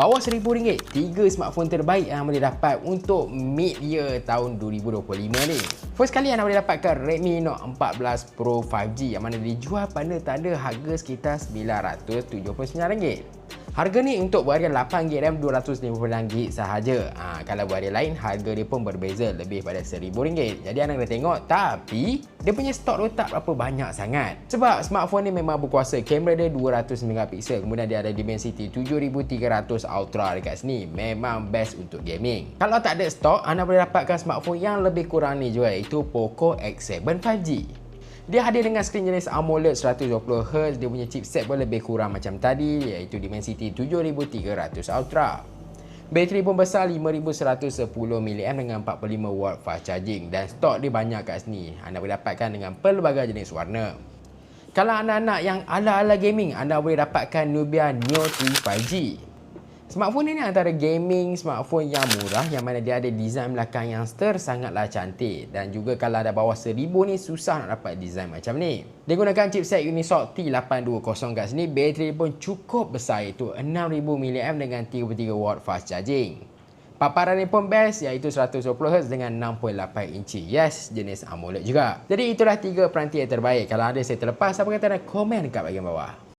Bawah RM1,000, tiga smartphone terbaik yang boleh dapat untuk mid-year tahun 2025 ni. First kali anda boleh dapatkan Redmi Note 14 Pro 5G yang mana dijual pada tanda harga sekitar RM979. Harga ni untuk varian 8GB RAM 256GB sahaja. Ha, kalau varian lain harga dia pun berbeza lebih pada RM1000. Jadi anda kena tengok tapi dia punya stok tu tak berapa banyak sangat. Sebab smartphone ni memang berkuasa kamera dia 200MP kemudian dia ada Dimensity 7300 Ultra dekat sini. Memang best untuk gaming. Kalau tak ada stok anda boleh dapatkan smartphone yang lebih kurang ni juga iaitu Poco X7 5G. Dia hadir dengan skrin jenis AMOLED 120Hz, dia punya chipset pun lebih kurang macam tadi iaitu Dimensity 7300 Ultra. Bateri pun besar 5110mAh dengan 45W fast charging dan stok dia banyak kat sini. Anda boleh dapatkan dengan pelbagai jenis warna. Kalau anak-anak yang ala-ala gaming, anda boleh dapatkan Nubia Neo 3 5G. Smartphone ini antara gaming smartphone yang murah yang mana dia ada design belakang yang stir sangatlah cantik dan juga kalau ada bawah 1000 ni susah nak dapat design macam ni. Dia gunakan chipset Unisoc T820 kat sini, bateri pun cukup besar iaitu 6000 mAh dengan 33W fast charging. Paparan ni pun best iaitu 120Hz dengan 6.8 inci. Yes, jenis AMOLED juga. Jadi itulah tiga peranti yang terbaik. Kalau ada saya terlepas, apa kata dan komen dekat bahagian bawah.